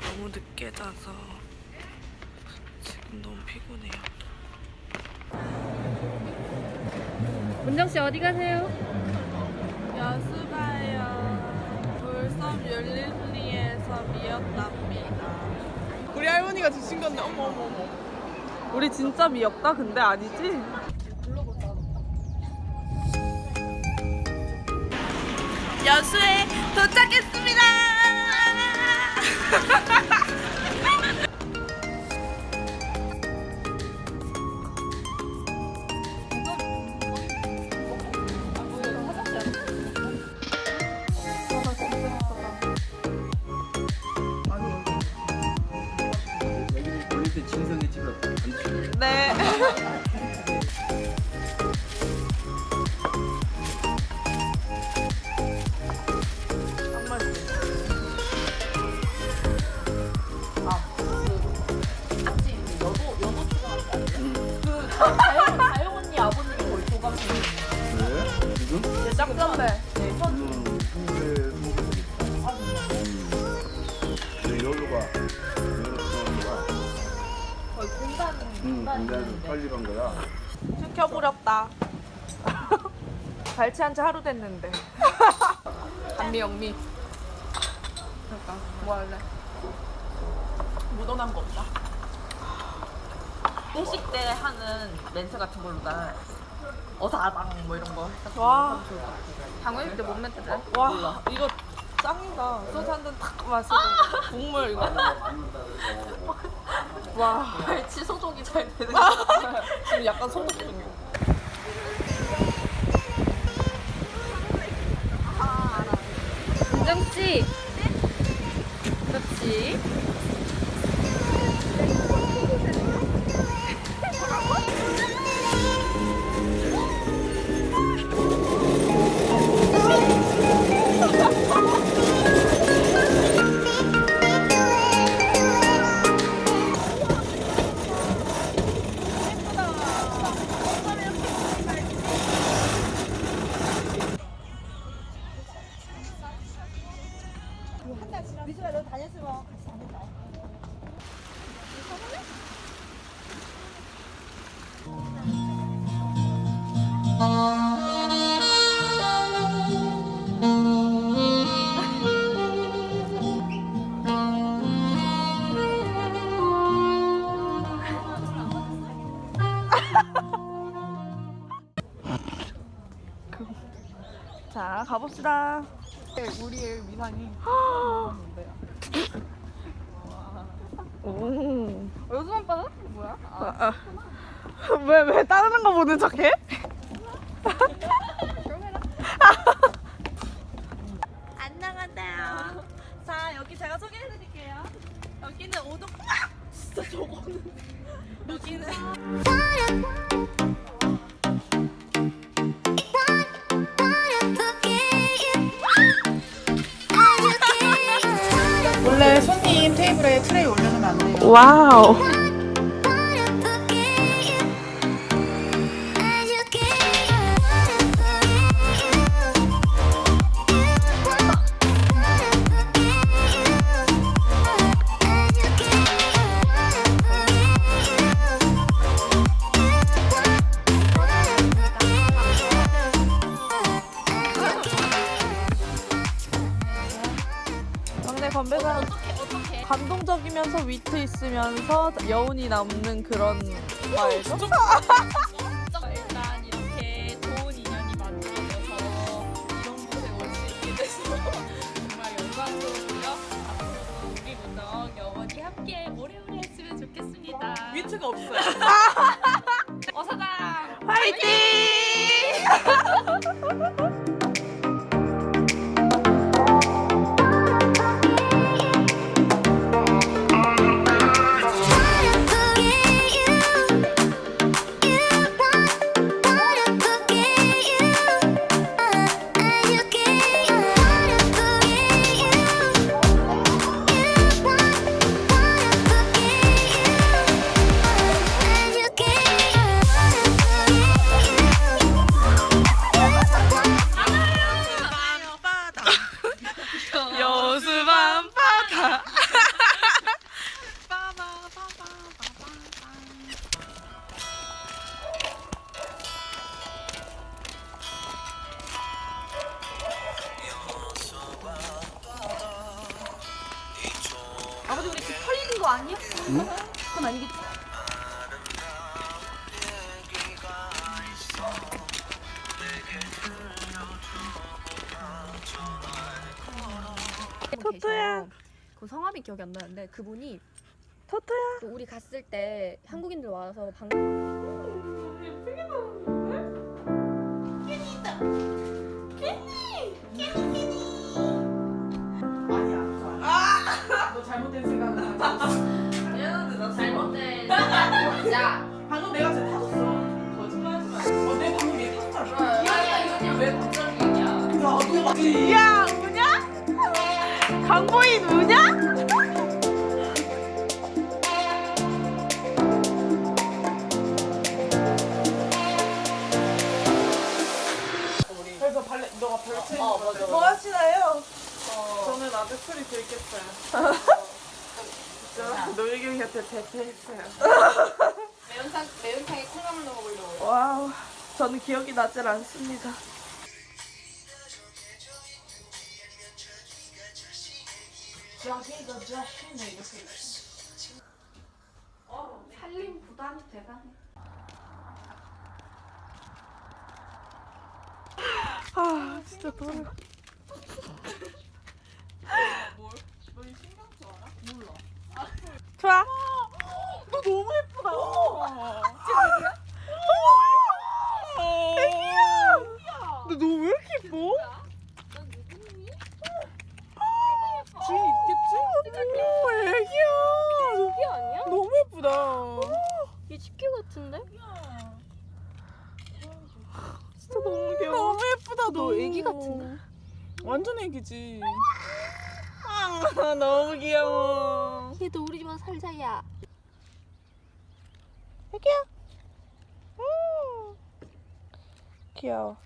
너무 늦게 자서 지금 너무 피곤해요. 문정 씨 어디 가세요? 여수 가요. 돌섬 율리리에서 미역답니다. 우리 할머니가 주신 건데 어머 어머 어머. 우리 진짜 미역다 근데 아니지? 여수에 발치한 지 하루 됐는데. 단미 영미. 그러니까 뭐 할래? 묻어난 거 없다. 회식 때 하는 멘트 같은 걸로다 어사당 뭐 이런 거 와, 방어일 때못 멘트래? 와, 이거 짱이다. 소주 한잔탁 마시고 국물 이거. 와, 발치 소독이 잘 되는 지금 약간 소독 중이야. 씨 그렇지 미주가 너 다녔으면 자, 가봅시다. 우리의 위상이. 오. 요즘 오빠는 뭐야? 아, 아. 왜, 왜 따르는 거 보는 척해? 테이블에 트레이 올려놓으면 안 돼요. 와우. 막내 건배사는 감동적이면서 위트 있으면서 여운이 남는 그런 말죠? 일단 이렇게 좋은 인연이 만들어져서 이런 곳에 올 수 있게 돼서 정말 영광스럽고요. 앞으로도 우리 무정 영원히 함께 오래오래 했으면 좋겠습니다. 위트가 없어요. 어사당 화이팅! 토토야. 그 성함이 기억이 안 나는데 그분이 토토야. 우리 갔을 때 한국인들 와서 방. 아니야. 너 잘못된 생각을 하고 있어. 미안한데 나 잘못된 야 방금 내가 진짜 타줬어. 거짓말하지 마. 어, 내 방금 얘 탔잖아. 야야 이거냐 왜 갑자기 얘기야 나도 맞지. 야 강보인 우냐? 그래서 발레 너가 발레 치는 어, 거 맞아, 뭐 하시나요? 저는 아들 소리 들겠어요. 진짜 노예경 곁에 대패했어요. 매운탕 매운탕에 콩나물 넣어보려고 와우 저는 기억이 나질 않습니다. 자기가 자신을 이렇게. 살림 부담이 대단해. 아 진짜 너무 너이 신경 써 알아? 몰라. 좋아. 너 너무 예쁘다. 애기야. 너 너 왜 이렇게 예뻐? 주인 있겠지? 오 애기야. 이게 아니야? 너무 예쁘다. 이 집게 같은데? 진짜 너무 귀여워. 너무 예쁘다. 너 애기 같은데? 완전 애기지. 아, 너무 귀여워. 얘도 우리 집안 살자야. 애기야. 음. 귀여워.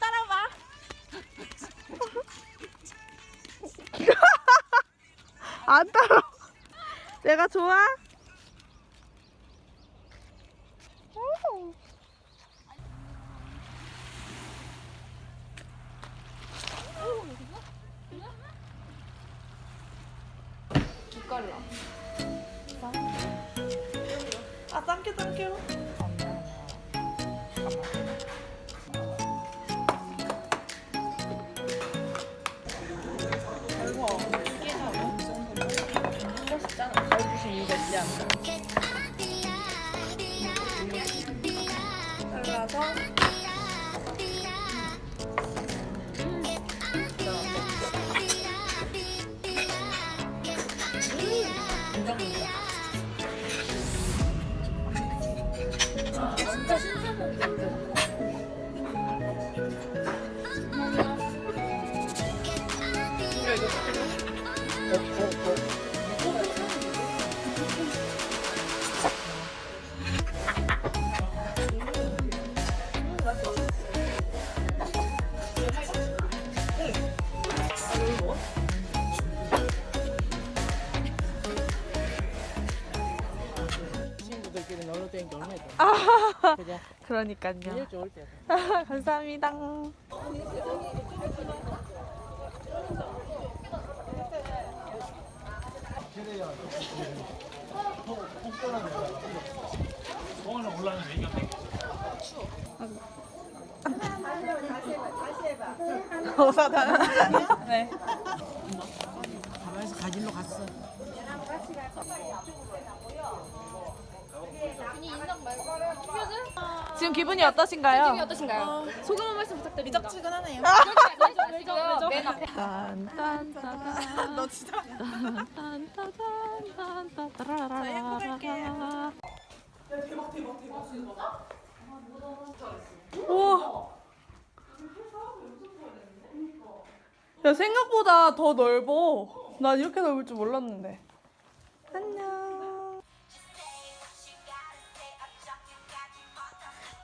따라와. 안 따라. 내가 좋아? 오. 기깔라 아, 땡큐, 땡큐. 잘라서 그죠? 그러니까요. 제일 좋을 때. 감사합니다. 감사합니다. 네. 가만히서 가질러 갔어. 지금 기분이 어떠신가요? 기분이 어떠신가요? 소감 한 말씀 부탁드립니다. 미적지근하네요. 맨 앞에. 너 진짜. 저 행복할게요. 우와. 야 생각보다 더 넓어. 난 이렇게 넓을 줄 몰랐는데.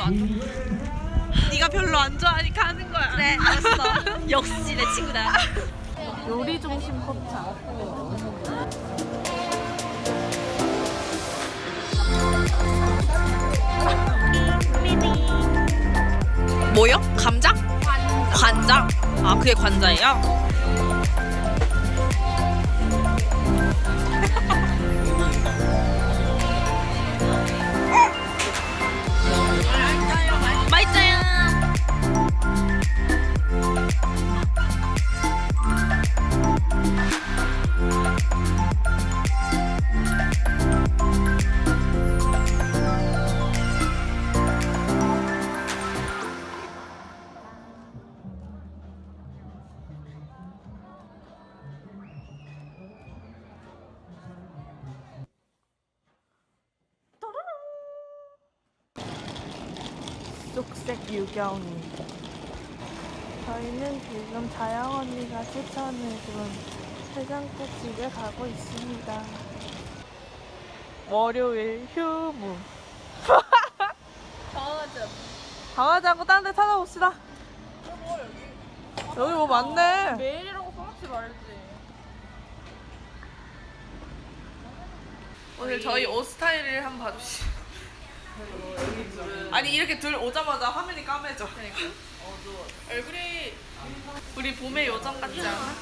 별로 안 좋아. 네가 별로 안 좋아하니까 하는 거야. 그래 알았어. 역시 내 친구다. 요리 중심 포차. 뭐요? 감자? 관장. 아 그게 관자예요? 쑥색 유경이. 저희는 지금 자영 언니가 추천해준 해장국집에 가고 있습니다. 월요일 휴무. 강아지. 강아지 않고 다른 데 찾아봅시다. 여기 뭐 많네. 매일이라고 써놓지 말지. 오늘 저희 옷 스타일을 한번 봐주시. 아니 이렇게 둘 오자마자 화면이 까매져. 그러니까 어두워. 얼굴이 우리 봄의 요정 같지 않아?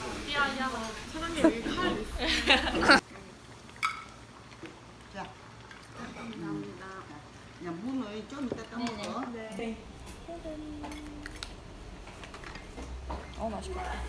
그냥 문을 좀 이따 떠먹어. 수고하세요.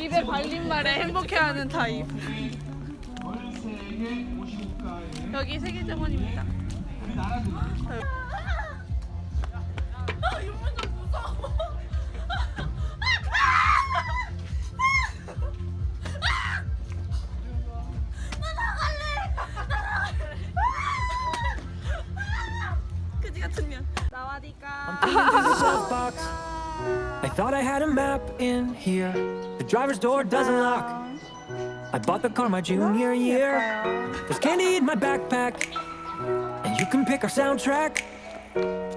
입에 발린 말에 행복해하는 타입. 여기 세계정원입니다. box. I thought I had a map in here. The driver's door doesn't lock. I bought the car my junior year. There's candy in my backpack. And you can pick our soundtrack.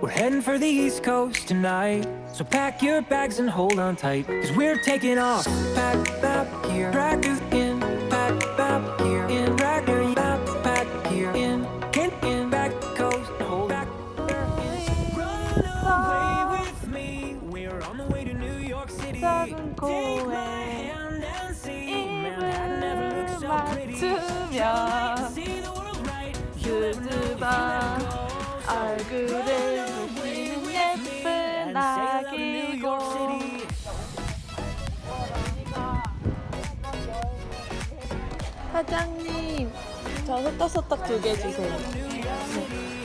We're heading for the East Coast tonight. So pack your bags and hold on tight. Cause we're taking off. Pack here. Is 얼굴을 예쁜 아기고. 사장님 저 소떡소떡 두 개 주세요